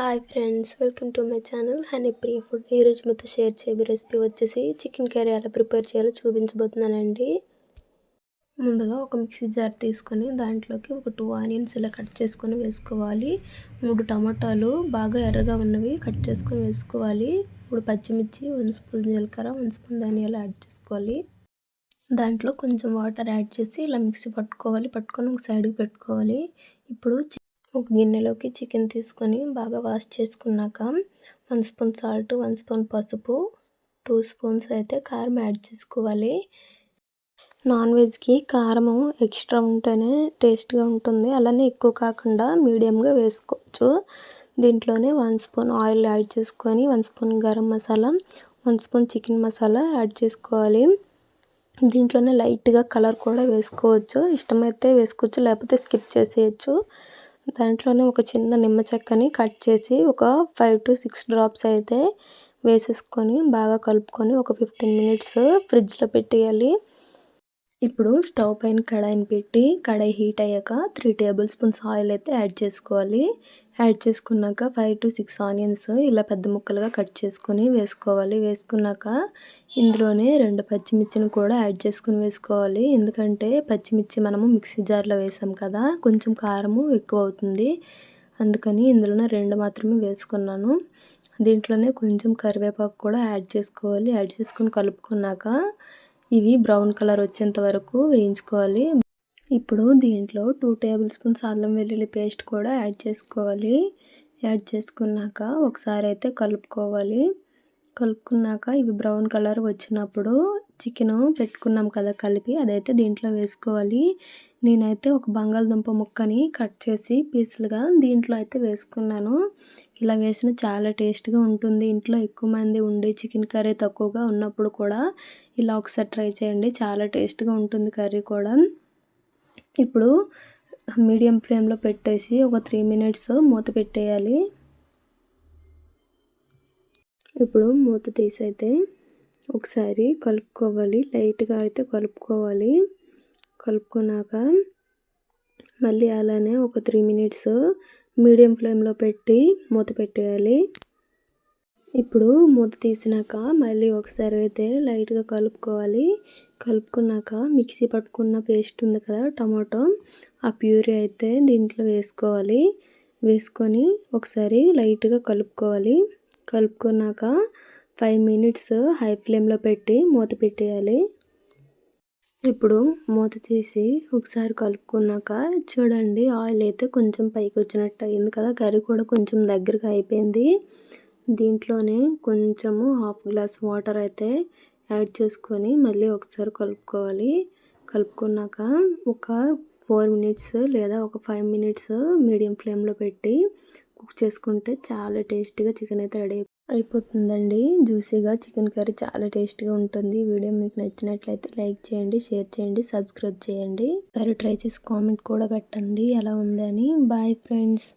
Hi friends welcome to my channel honey Priya food ఈరోజు మీతో share చేయబోయే recipe వచ్చేసి చికెన్ కర్రీ ఎలా ప్రిపేర్ చేయాలో చూపించబోతున్నానండి. ముందుగా ఒక మిక్సీ జార్ తీసుకొని దాంట్లోకి ఒక టూ ఆనియన్స్ ఇలా కట్ చేసుకొని వేసుకోవాలి. మూడు టమాటాలు బాగా ఎర్రగా ఉన్నవి కట్ చేసుకొని వేసుకోవాలి. మూడు పచ్చిమిర్చి వన్ స్పూన్ జీలకర్ర వన్ స్పూన్ ధనియాలు యాడ్ చేసుకోవాలి. దాంట్లో కొంచెం వాటర్ యాడ్ చేసి ఇలా మిక్సీ పట్టుకోవాలి. పట్టుకొని ఒక సైడ్కి పెట్టుకోవాలి. ఇప్పుడు ఒక గిన్నెలోకి చికెన్ తీసుకొని బాగా వాష్ చేసుకున్నాక one spoon salt one spoon పసుపు టూ స్పూన్స్ అయితే కారం యాడ్ చేసుకోవాలి. నాన్ వెజ్కి కారము ఎక్స్ట్రా ఉంటేనే టేస్ట్గా ఉంటుంది. అలానే ఎక్కువ కాకుండా మీడియంగా వేసుకోవచ్చు. దీంట్లోనే వన్ స్పూన్ ఆయిల్ యాడ్ చేసుకొని one spoon garam masala one spoon chicken masala add చేసుకోవాలి. దీంట్లోనే లైట్గా కలర్ కూడా వేసుకోవచ్చు. ఇష్టమైతే వేసుకోవచ్చు లేకపోతే స్కిప్ చేసేయచ్చు. దాంట్లోనే ఒక చిన్న నిమ్మ చెక్కని కట్ చేసి ఒక ఫైవ్ టు సిక్స్ డ్రాప్స్ అయితే వేసేసుకొని బాగా కలుపుకొని ఒక ఫిఫ్టీన్ మినిట్స్ ఫ్రిడ్జ్లో పెట్టేయాలి. ఇప్పుడు స్టవ్ పైన కడాయిని పెట్టి కడాయి హీట్ అయ్యాక త్రీ టేబుల్ స్పూన్స్ ఆయిల్ అయితే యాడ్ చేసుకోవాలి. యాడ్ చేసుకున్నాక ఫైవ్ టు సిక్స్ ఆనియన్స్ ఇలా పెద్ద ముక్కలుగా కట్ చేసుకొని వేసుకోవాలి. వేసుకున్నాక ఇందులోనే రెండు పచ్చిమిర్చిని కూడా యాడ్ చేసుకుని వేసుకోవాలి. ఎందుకంటే పచ్చిమిర్చి మనము మిక్సీ జార్లో వేసాం కదా కొంచెం కారము ఎక్కువ అవుతుంది. అందుకని ఇందులోనే రెండు మాత్రమే వేసుకున్నాను. దీంట్లోనే కొంచెం కరివేపాకు కూడా యాడ్ చేసుకోవాలి. యాడ్ చేసుకొని కలుపుకున్నాక ఇవి బ్రౌన్ కలర్ వచ్చేంత వరకు వేయించుకోవాలి. ఇప్పుడు దీంట్లో టూ టేబుల్ స్పూన్స్ అల్లం వెల్లుల్లి పేస్ట్ కూడా యాడ్ చేసుకోవాలి. యాడ్ చేసుకున్నాక ఒకసారి అయితే కలుపుకోవాలి. కలుపుకున్నాక ఇవి బ్రౌన్ కలర్ వచ్చినప్పుడు చికెన్ పెట్టుకున్నాం కదా కలిపి అదైతే దీంట్లో వేసుకోవాలి. నేనైతే ఒక బంగాళదుంప ముక్కని కట్ చేసి పీసులుగా దీంట్లో అయితే వేసుకున్నాను. ఇలా వేసిన చాలా టేస్ట్గా ఉంటుంది. ఇంట్లో ఎక్కువ మంది ఉండి చికెన్ కర్రీ తక్కువగా ఉన్నప్పుడు కూడా ఇలా ఒకసారి ట్రై చేయండి. చాలా టేస్ట్గా ఉంటుంది కర్రీ కూడా. ఇప్పుడు మీడియం ఫ్లేమ్లో పెట్టేసి ఒక త్రీ మినిట్స్ మూత పెట్టేయాలి. ఇప్పుడు మూత తీసైతే ఒకసారి కలుపుకోవాలి. లైట్గా అయితే కలుపుకోవాలి. కలుపుకున్నాక మళ్ళీ అలానే ఒక త్రీ మినిట్స్ మీడియం ఫ్లేమ్లో పెట్టి మూత పెట్టేయాలి. ఇప్పుడు మూత తీసినాక మళ్ళీ ఒకసారి అయితే లైట్గా కలుపుకోవాలి. కలుపుకున్నాక మిక్సీ పట్టుకున్న పేస్ట్ ఉంది కదా టమాటో ఆ ప్యూరీ అయితే దీంట్లో వేసుకోవాలి. వేసుకొని ఒకసారి లైట్గా కలుపుకోవాలి. కలుపుకున్నాక ఫైవ్ మినిట్స్ హై ఫ్లేమ్లో పెట్టి మూత పెట్టేయాలి. ఇప్పుడు మూత తీసి ఒకసారి కలుపుకున్నాక చూడండి ఆయిల్ అయితే కొంచెం పైకి వచ్చినట్టు అయింది కదా కర్రీ కూడా కొంచెం దగ్గరగా అయిపోయింది. దీంట్లోనే కొంచెము హాఫ్ గ్లాస్ వాటర్ అయితే యాడ్ చేసుకొని మళ్ళీ ఒకసారి కలుపుకోవాలి. కలుపుకున్నాక ఒక ఫోర్ మినిట్స్ లేదా ఒక ఫైవ్ మినిట్స్ మీడియం ఫ్లేమ్లో పెట్టి కుక్ చేసుకుంటే చాలా టేస్టీగా చికెన్ అయితే రెడీ అయిపోతుందండి. జ్యూసీగా చికెన్ కర్రీ చాలా టేస్టీగా ఉంటుంది. వీడియో మీకు నచ్చినట్లయితే లైక్ చేయండి షేర్ చేయండి సబ్స్క్రైబ్ చేయండి. మరి ట్రై చేసి కామెంట్ కూడా పెట్టండి ఎలా ఉందని. Bye friends.